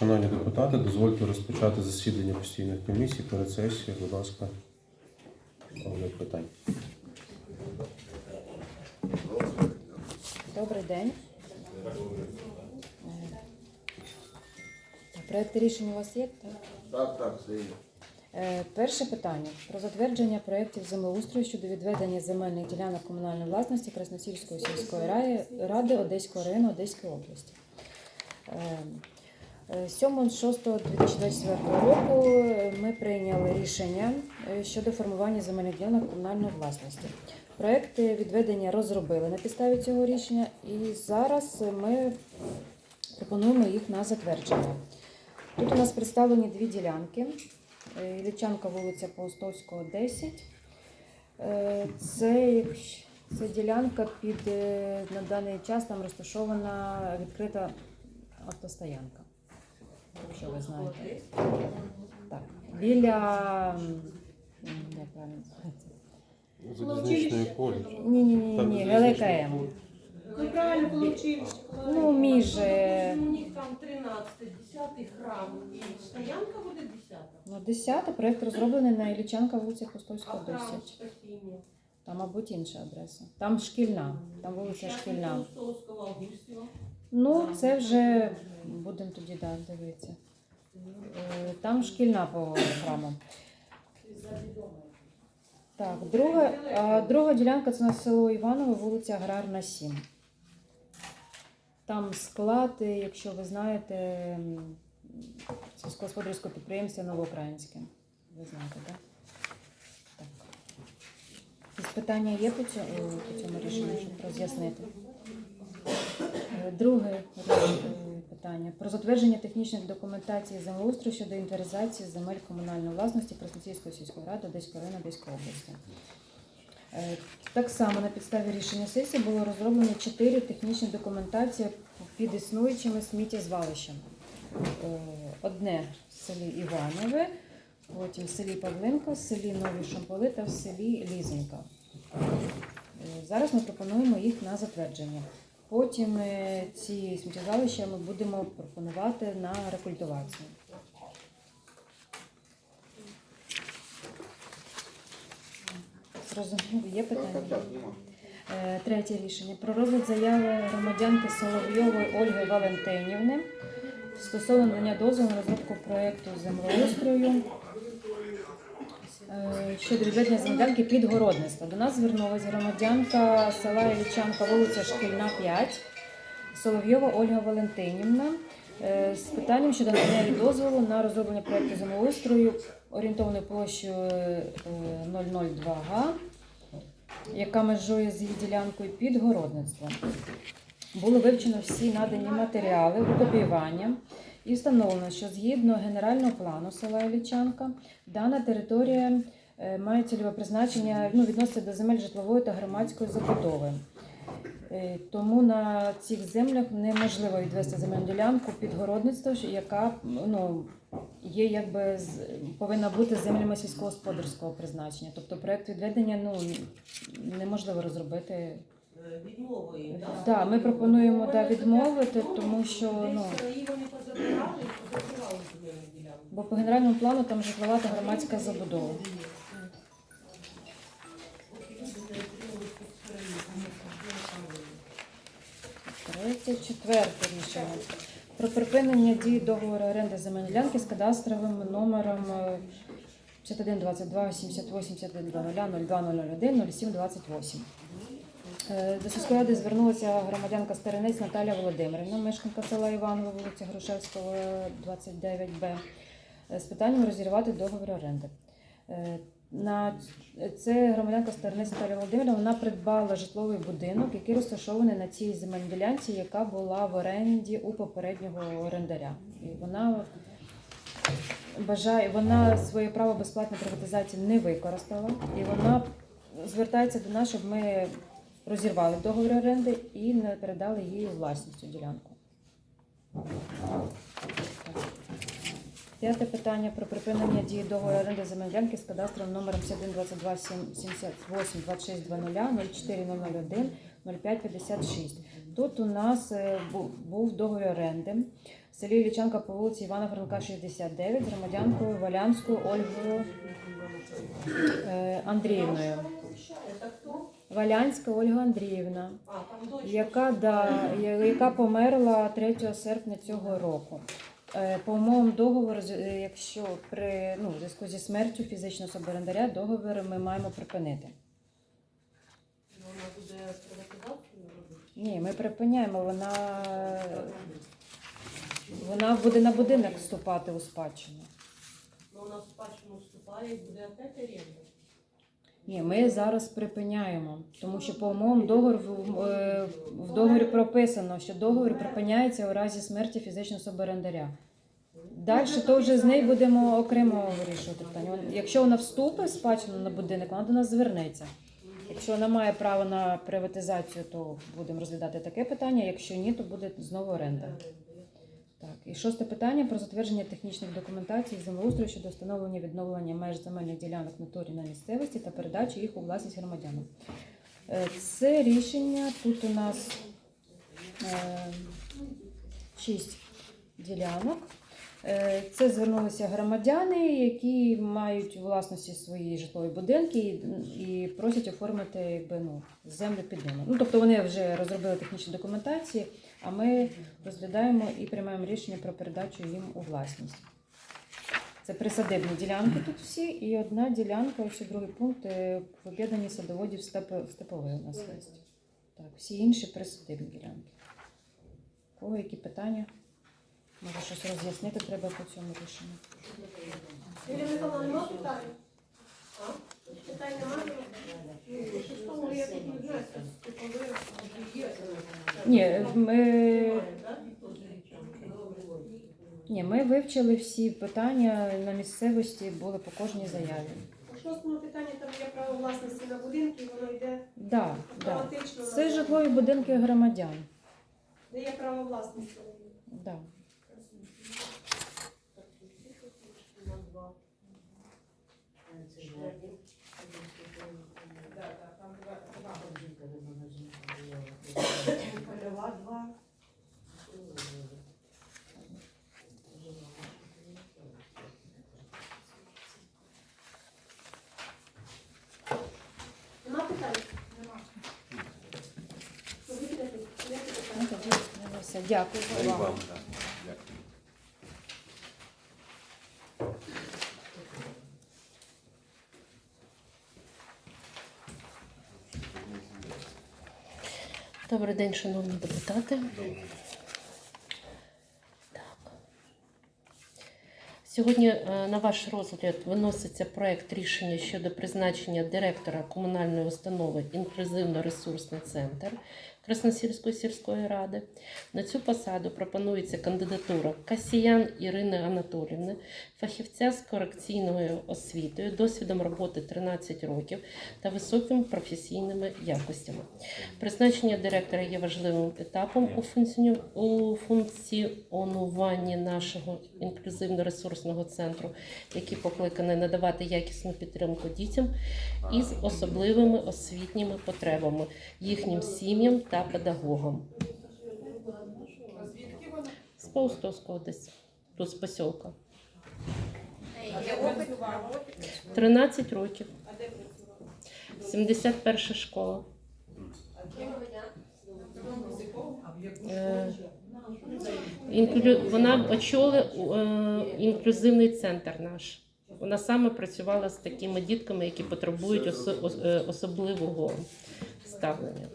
Шановні депутати, дозвольте розпочати засідання постійних комісій перед сесією. Будь ласка, огляд питань. Добрий день. Е, Проект рішення у вас є? Так? Так, так, це є. Е, Перше питання про затвердження проєктів землеустрою щодо відведення земельних ділянок комунальної власності Красносільської сільської ради Одеського району Одеської області. Е, е, 7.6.2024 року е, ми прийняли рішення е, щодо формування земельних ділянок комунальної власності. Проекти відведення розробили на підставі цього рішення, і зараз ми пропонуємо їх на затвердження. Тут у нас представлені дві ділянки. Е, вулиця Паустовського, 10. Е, Це, це ділянка під на даний час там розташована відкрита автостоянка. Якщо ви знаєте. Так. Біля. Як правильно називається? Залізничної коледж. Ні, ні, ні, ні, ГЛКМ. Ну, правильно получилось. Ну, між. е, У них там 13, 10 храм і стоянка буде 10. Ну, 10 проєкт розроблений на Іллічанка, вулиця А Пустовського, храм 10. Стахіні. Там, мабуть, інша адреса. Там шкільна, там вулиця шкільна. Пустовського, Августів. Ну, це вже будемо тоді да, дивитися. Е, Там шкільна по храму. Так, друга, друга ділянка це на село Іваново, вулиця Аграрна 7. Там склад, якщо ви знаєте, сільськогосподарського підприємства Новоукраїнське. Ви знаєте, так? Так. Питання є по цьому рішенню, щоб роз'яснити? Друге е, питання про затвердження технічних документацій землеустрою щодо інвентаризації земель комунальної власності Красносільської сільської ради Одеської району Одеської області. Е, Так само на підставі рішення сесії було розроблено чотири технічні документації під існуючими сміттєзвалищами. Е, Одне в селі Іванове, потім в селі Павленко, в селі Нові Шамполи та в селі Лізенка. Е, Зараз ми пропонуємо їх на затвердження. Потім е, ці сміттєзвалища ми будемо пропонувати на рекультивацію. Зрозуміло, є питання? Е, Третє рішення про розгляд заяви громадянки Соловйової Ольги Валентинівни стосовно надання дозволу на розробку проєкту землеустрою щодо відведення землянки під городництво. До нас звернулася громадянка села Іллічанка, вулиця Шкільна, 5, Соловйова Ольга Валентинівна е, з питанням щодо надання дозволу на розроблення проєкту землеустрою орієнтованою площею е, 002 га яка межує з її ділянкою під городництвом. Було вивчено всі надані матеріали у копіювання і встановлено, що згідно генерального плану села Іллічанка, дана територія е, має цільове призначення ну, відноситься до земель житлової та громадської забудови. Е, Тому на цих землях неможливо відвести земельну ділянку під городництво, яка ну, є якби повинна бути землями сільськогосподарського призначення. Тобто проект відведення ну, неможливо розробити. Е, Відмовою. да? Ми пропонуємо да, відмовити, тому що ну, Десь краї вони позабирали і позакривали земельну ділянку. бо по генеральному плану там житлова та громадська забудова. Третє, четверте рішення. Про припинення дії договору оренди земельної ділянки з кадастровим номером е, 5122 78 71 0201 07 28. Е, До сільської ради звернулася громадянка Старинець Наталя Володимирівна, мешканка села Іваново, вулиця Грушевського, 29Б, е, з питанням розірвати договір оренди. Е, На це громадянка Старинець Наталя Володимирівна вона придбала житловий будинок, який розташований на цій земельній ділянці, яка була в оренді у попереднього орендаря. І вона бажає, вона своє право безплатної приватизації не використала, і вона звертається до нас, щоб ми розірвали договір оренди і не передали у власність цю ділянку. П'яте питання про припинення дії договору оренди земельної з кадастровим номером 7122 78 26 00 04 001 05 56. Тут у нас е, був договір оренди в селі Лічанка по вулиці Івана Франка, 69 з громадянкою Валянською Ольгою е, Андріївною. Валянська Ольга Андріївна, яка, да, яка померла 3 серпня цього року. Е, По умовам договору, е, якщо при ну, в зв'язку зі смертю фізичного особи орендаря, договір ми маємо припинити. Вона буде приватизацію робити. Ні, ми припиняємо. Вона, вона буде на будинок вступати у спадщину. Ну, вона в спадщину вступає і буде опять оренда. Ні, ми зараз припиняємо, тому що по умовам договору в, е, в договорі прописано, що договір припиняється у разі смерті фізичної особи орендаря. Далі то вже з нею будемо окремо вирішувати питання. Якщо вона вступить в спадщину на будинок, вона до нас звернеться. Якщо вона має право на приватизацію, то будемо розглядати таке питання. Якщо ні, то буде знову оренда. Так, і шосте питання про затвердження технічних документацій землеустрою щодо встановлення відновлення меж земельних ділянок натурі на місцевості та передачі їх у власність громадянам. Е, Це рішення тут у нас е, шість ділянок. Е, Це звернулися громадяни, які мають у власності свої житлові будинки і, просять оформити якби, ну, землю під ними. Ну, тобто вони вже розробили технічні документації, а ми розглядаємо і приймаємо рішення про передачу їм у власність. Це присадибні ділянки тут всі, і одна ділянка, ось другий пункт, е, в об'єднанні садоводів степової у нас є. Так, всі інші присадибні ділянки. Кого які питання? Може щось роз'яснити треба по цьому рішенню. Юлія Михайловна, нема питань? Немає? Шестому я тут не знаю, є. Ні, ми, ні, ми вивчили всі питання на місцевості, були по кожній заяві. У шостому питанні там є право власності на будинки, воно йде Да, да. автоматично. Це житлові будинки громадян. Де є право власності. Да. На два. Польова два. Нема питань? Ну, ви підете? Я підете. Ну, тоді ну, все. Дякую за увагу. Добрий день, шановні депутати. Так. Сьогодні е, на ваш розгляд виноситься проект рішення щодо призначення директора комунальної установи Інклюзивно-ресурсний центр Красносільської сільської ради. На цю посаду пропонується кандидатура Касіян Ірини Анатолівни, фахівця з корекційною освітою, досвідом роботи 13 років та високими професійними якостями. Призначення директора є важливим етапом у, функціонуванні нашого інклюзивно-ресурсного центру, який покликаний надавати якісну підтримку дітям із особливими освітніми потребами, їхнім сім'ям та педагогам. З Паустовського десь, тут з посілка. 13 років. 71 школа. Е, Вона очолила е, інклюзивний центр наш. Вона саме працювала з такими дітками, які потребують е, особливого ставлення.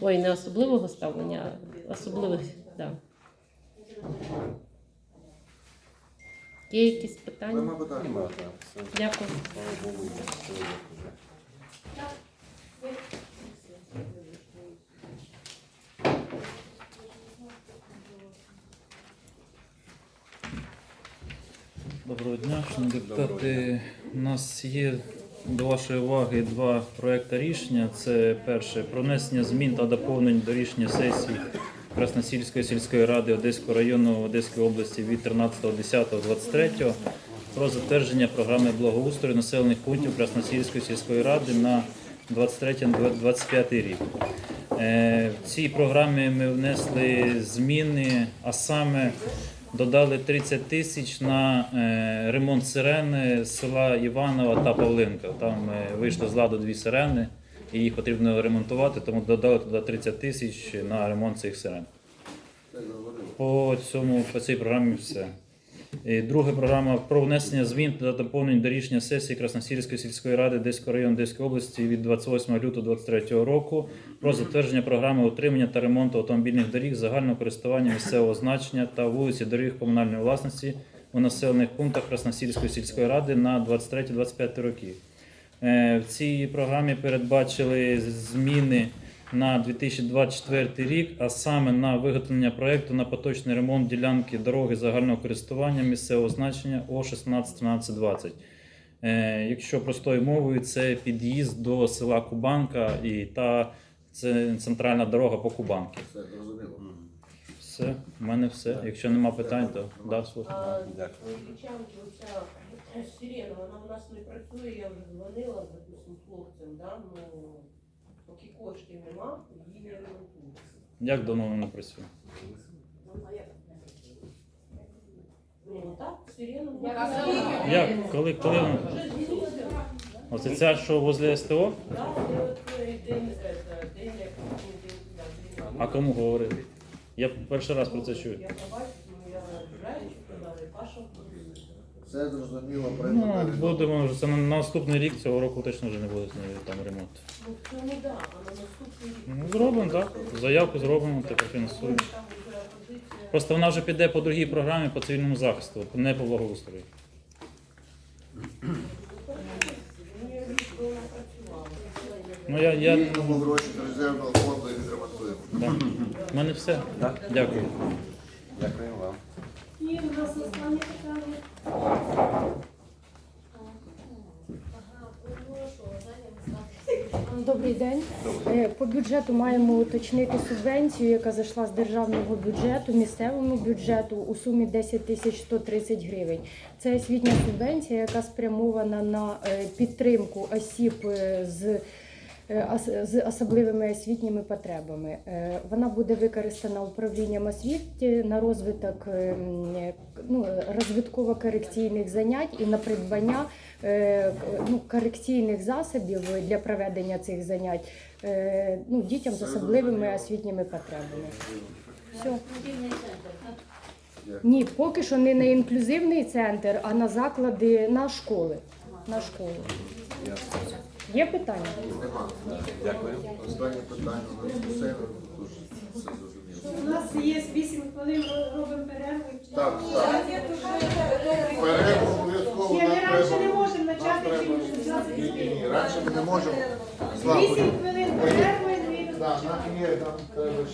Ой, не особливого ставлення, а особливих, так. Да. Є якісь питання? Нема питань. Нема, так. Все. Дякую. Слава Богу, все. Доброго дня, шановні депутати. У нас є до вашої уваги два проекти рішення. Це перше про внесення змін та доповнень до рішення сесії Красносільської сільської ради Одеського району Одеської області від 13.10.23 про затвердження програми благоустрою населених пунктів Красносільської сільської ради на 23-25 рік. Е, В цій програмі ми внесли зміни, а саме додали 30 тисяч на е, ремонт сирени з села Іванова та Павлинка. Там е, вийшло з ладу дві сирени, і їх потрібно ремонтувати, тому додали туди 30 тисяч на ремонт цих сирен. По цьому по цій програмі все. І друга програма про внесення змін та доповнень до рішення сесії Красносільської сільської ради Одеського району Одеської області від 28 лютого 2023 року про затвердження програми утримання та ремонту автомобільних доріг загального користування місцевого значення та вулиці доріг комунальної власності у населених пунктах Красносільської сільської ради на 23-25 роки. Е, В цій програмі передбачили зміни на 2024 рік, а саме на виготовлення проекту на поточний ремонт ділянки дороги загального користування місцевого значення О 16 13 20. Е, Якщо простою мовою, це під'їзд до села Кубанка і та це центральна дорога по Кубанки. Все зрозуміло. Все, в мене все. Якщо нема питань, то да, слухаю. А, Дякую. Звичайно, сирена, вона в нас не працює, я вже дзвонила, допустим, хлопцям, да? ну, поки коштів нема, її не ремонтують. Як давно вона працює? Ну, так, сирена. Як? Коли, коли вона? Вже змінилося. Оце ця, що возле СТО? От, е, день, е, це, день, як, ну, день, да, день. А кому говорили? Я перший раз про це чую. Я побачив, ну, я вважаю, що казали, Паша. Все зрозуміло, Ну, будемо вже це на на наступний рік цього року точно вже не буде там ремонт. Ну, в цьому да, а на наступний рік. Ну, зробимо, так. Заявку зробимо, тепер фінансуємо. Там вже позиція. Просто вона вже піде по другій програмі по цивільному захисту, не по благоустрою. Ну, я рік би вона працювала. Ну я, я гроші з резервного фонду і відремонтуємо. да. в мене все. Дякую. Дякую вам. І у нас останнє питання. Добрий день. Е, По бюджету маємо уточнити субвенцію, яка зайшла з державного бюджету, місцевому бюджету у сумі 10 тисяч 130 гривень. Це освітня субвенція, яка спрямована на е, підтримку осіб е, з з особливими освітніми потребами. Вона буде використана управлінням освіти на розвиток е, м, е, ну, розвитково-корекційних занять і на придбання ну, корекційних засобів для проведення цих занять е, ну, дітям з особливими освітніми потребами. Все. Ні, поки що не на інклюзивний центр, а на заклади, на школи. На школу. Є питання? Дякую. Останнє питання тож все зрозуміло. У нас є 8 хвилин, робимо перерву. Так, так. Перерву обов'язково Ні, ми раніше не можемо почати, чим 20 Ні, ні, хвилин. раніше ми не можемо. Слава 8 Богу. хвилин перерви, і Так, нам є, нам треба